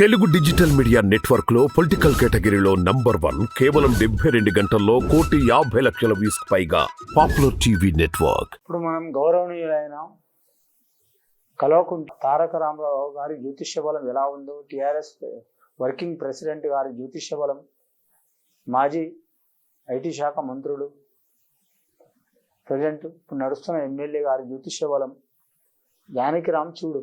Telugu digital media నెట్వర్క్లో political కేటగిరీలో number one కేవలం డెబ్బై రెండు గంటల్లో కోటి యాభై లక్షల వ్యూస్ పైగా పాపులర్ టీవీ నెట్వర్క్. ఇప్పుడు మనం గౌరవనీయులైన కలవకుంట తారక రామారావు గారి జ్యోతిష్య బలం ఎలా ఉందో టిఆర్ఎస్ వర్కింగ్ ప్రెసిడెంట్ గారి జ్యోతిష్య బలం మాజీ ఐటీ శాఖ మంత్రులు ప్రజెంట్ ఇప్పుడు నడుస్తున్న ఎమ్మెల్యే గారి జ్యోతిష్య బలం జానకిరామ్ చూడు.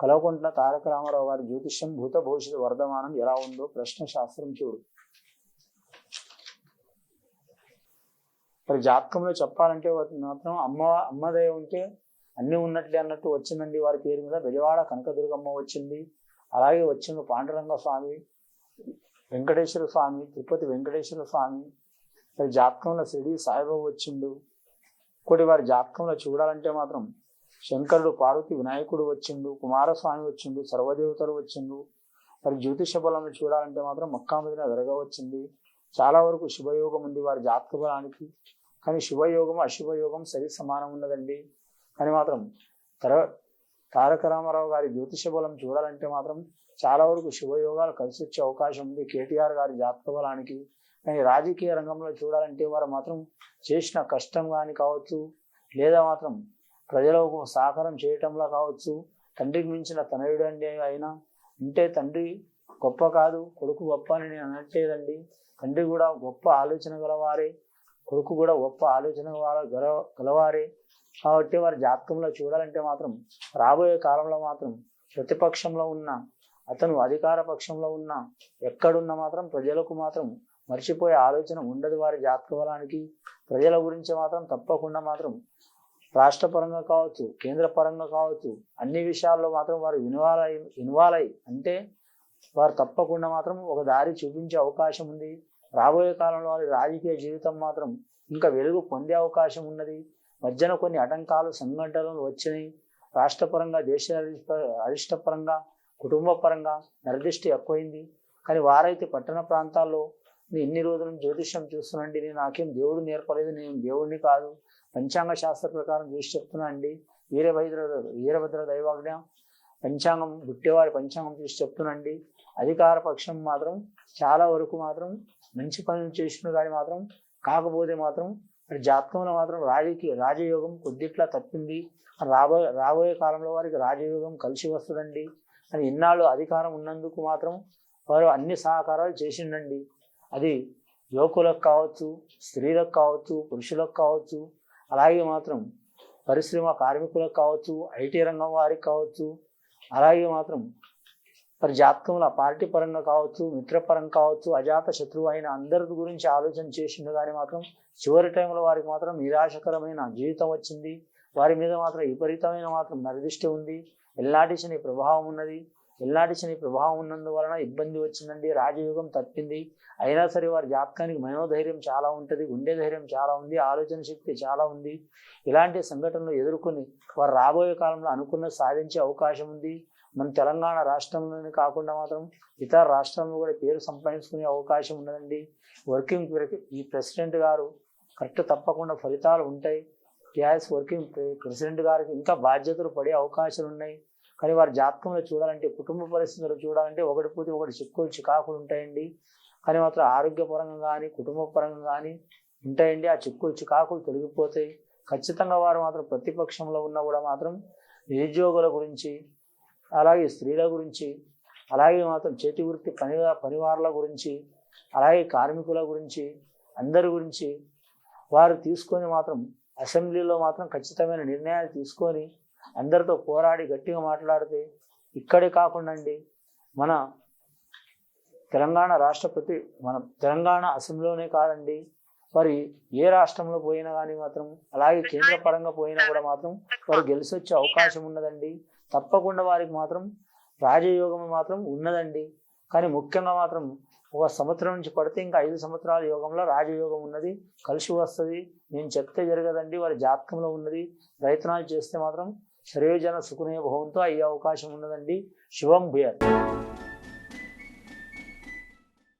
కలవకుంట్ల తారక రామారావు గారి జ్యోతిష్యం భూత భవిష్యత్ వర్ధమానం ఎలా ఉందో ప్రశ్న శాస్త్రం చూడు. మరి జాతకంలో చెప్పాలంటే మాత్రం అమ్మ అమ్మదే ఉంటే అన్ని ఉన్నట్లే అన్నట్టు వచ్చిందండి వారి పేరు మీద. బెజవాడ కనకదుర్గమ్మ వచ్చింది. అలాగే వచ్చింది పాండురంగ స్వామి వెంకటేశ్వర స్వామి తిరుపతి వెంకటేశ్వర స్వామి. మరి జాతకంలో షిరిడి సాయిబాబు వచ్చిండు. ఇంకోటి వారి జాతకంలో చూడాలంటే మాత్రం శంకరుడు పార్వతి వినాయకుడు వచ్చిండు కుమారస్వామి వచ్చిండు సర్వదేవతలు వచ్చిండు. మరి జ్యోతిష బలం చూడాలంటే మాత్రం మక్కామదిన దర్గా వచ్చింది. చాలా వరకు శుభయోగం ఉంది వారి జాతక బలానికి. కానీ శుభయోగం అశుభయోగం సరి సమానం ఉన్నదండి. కానీ మాత్రం తర తారక రామారావు గారి జ్యోతిష బలం చూడాలంటే మాత్రం చాలా వరకు శుభయోగాలు కలిసి వచ్చే అవకాశం ఉంది కేటీఆర్ గారి జాతక బలానికి. కానీ రాజకీయ రంగంలో చూడాలంటే వారు మాత్రం చేసిన కష్టం కానీ కావచ్చు లేదా మాత్రం ప్రజలకు సహకారం చేయటంలో కావచ్చు. తండ్రికి మించిన తనయుడు అండి అయినా ఉంటే తండ్రి గొప్ప కాదు కొడుకు గొప్ప అని నేను అనట్లేదండి. తండ్రి కూడా గొప్ప ఆలోచన గలవారే కొడుకు కూడా గొప్ప ఆలోచన గల- గల గలవారే. కాబట్టి వారి జాతకంలో చూడాలంటే మాత్రం రాబోయే కాలంలో మాత్రం ప్రతిపక్షంలో ఉన్న అతను అధికార పక్షంలో ఉన్న ఎక్కడున్నా మాత్రం ప్రజలకు మాత్రం మర్చిపోయే ఆలోచన ఉండదు వారి జాతక బలానికి. ప్రజల గురించి మాత్రం తప్పకుండా మాత్రం రాష్ట్ర పరంగా కావచ్చు కేంద్ర పరంగా కావచ్చు అన్ని విషయాల్లో మాత్రం వారు ఇన్వాల్వ్ అయి ఇన్వాల్వ్ అయ్యి అంటే వారు తప్పకుండా మాత్రం ఒక దారి చూపించే అవకాశం ఉంది. రాబోయే కాలంలో వారి రాజకీయ జీవితం మాత్రం ఇంకా వెలుగు పొందే అవకాశం ఉన్నది. మధ్యన కొన్ని ఆటంకాలు సంఘటనలు వచ్చినాయి. రాష్ట్ర పరంగా దేశ అరిష్ట పరంగా కుటుంబ పరంగా నిర్దిష్టి ఎక్కువైంది. కానీ వారైతే పట్టణ ప్రాంతాల్లో నేను ఎన్ని రోజుల నుంచి జ్యోతిష్యం చూస్తున్నాండి నేను నాకేం దేవుడు నేర్పలేదు నేను దేవుడిని కాదు పంచాంగ శాస్త్ర ప్రకారం చూసి చెప్తున్నా అండి. వీరభద్ర వీరభద్ర దైవాజ్ఞ పంచాంగం గుట్టేవారి పంచాంగం చూసి చెప్తున్నాండి అధికార పక్షం మాత్రం చాలా వరకు మాత్రం మంచి పనులు చేసిన కానీ మాత్రం కాకపోతే మాత్రం జాతకంలో మాత్రం రాజకీయ రాజయోగం కొద్దిట్లా తప్పింది. రాబోయే రాబోయే కాలంలో వారికి రాజయోగం కలిసి వస్తుందండి. అని ఇన్నాళ్ళు అధికారం ఉన్నందుకు మాత్రం వారు అన్ని సహకారాలు చేసిండండి. అది యువకులకు కావచ్చు స్త్రీలకు కావచ్చు పురుషులకు కావచ్చు అలాగే మాత్రం పరిశ్రమ కార్మికులకు కావచ్చు ఐటీ రంగం వారికి కావచ్చు అలాగే మాత్రం మరి జాతకంలో పార్టీ పరంగా కావచ్చు మిత్రపరంగా కావచ్చు అజాత శత్రువు అయిన అందరి గురించి ఆలోచన చేసిండు కానీ మాత్రం చివరి టైంలో వారికి మాత్రం నిరాశకరమైన జీవితం వచ్చింది. వారి మీద మాత్రం విపరీతమైన మాత్రం నరదిష్టి ఉంది. ఎల్లాటి ప్రభావం ఉన్నది. ఎల్లాటి శని ప్రభావం ఉన్నందువలన ఇబ్బంది వచ్చిందండి. రాజయోగం తప్పింది. అయినా సరే వారి జాతకానికి మనోధైర్యం చాలా ఉంటుంది గుండె ధైర్యం చాలా ఉంది ఆలోచన శక్తి చాలా ఉంది. ఇలాంటి సంఘటనలు ఎదుర్కొని వారు రాబోయే కాలంలో అనుకున్న సాధించే అవకాశం ఉంది. మన తెలంగాణ రాష్ట్రంలోనే కాకుండా మాత్రం ఇతర రాష్ట్రంలో కూడా పేరు సంపాదించుకునే అవకాశం ఉన్నదండి. వర్కింగ్ ఈ ప్రెసిడెంట్ గారు కరెక్ట్ తప్పకుండా ఫలితాలు ఉంటాయి. టీఆర్ఎస్ వర్కింగ్ ప్రెసిడెంట్ గారికి ఇంకా బాధ్యతలు పడే అవకాశాలు ఉన్నాయి కానీ వారి జాతకంలో చూడాలంటే కుటుంబ పరిస్థితులు చూడాలంటే ఒకటి పోతే ఒకటి చిక్కులు చికాకులు ఉంటాయండి. కానీ మాత్రం ఆరోగ్యపరంగా కానీ కుటుంబ పరంగా కానీ ఉంటాయండి. ఆ చిక్కులు చికాకులు తొలగిపోతాయి. ఖచ్చితంగా వారు మాత్రం ప్రతిపక్షంలో ఉన్నా కూడా మాత్రం నిరుద్యోగుల గురించి అలాగే స్త్రీల గురించి అలాగే మాత్రం చేతి వృత్తి పని పనివారుల గురించి అలాగే కార్మికుల గురించి అందరి గురించి వారు తీసుకొని మాత్రం అసెంబ్లీలో మాత్రం ఖచ్చితమైన నిర్ణయాలు తీసుకొని అందరితో పోరాడి గట్టిగా మాట్లాడితే ఇక్కడే కాకుండా అండి మన తెలంగాణ రాష్ట్రపతి మన తెలంగాణ అసెంబ్లీలోనే కాదండి. మరి ఏ రాష్ట్రంలో పోయినా కానీ మాత్రం అలాగే కేంద్ర పరంగా పోయినా కూడా మాత్రం వారు గెలిచి వచ్చే అవకాశం ఉన్నదండి. తప్పకుండా వారికి మాత్రం రాజయోగం మాత్రం ఉన్నదండి. కానీ ముఖ్యంగా మాత్రం ఒక సంవత్సరం నుంచి పడితే ఇంకా ఐదు సంవత్సరాల యోగంలో రాజయోగం ఉన్నది. కలిసి వస్తుంది. నేను చెప్తే జరగదండి. వారి జాతకంలో ఉన్నది. ప్రయత్నాలు చేస్తే మాత్రం శ్రేయోజన సుఖనీయ భవంతో అయ్యే అవకాశం ఉన్నదండి. శివం భూయర్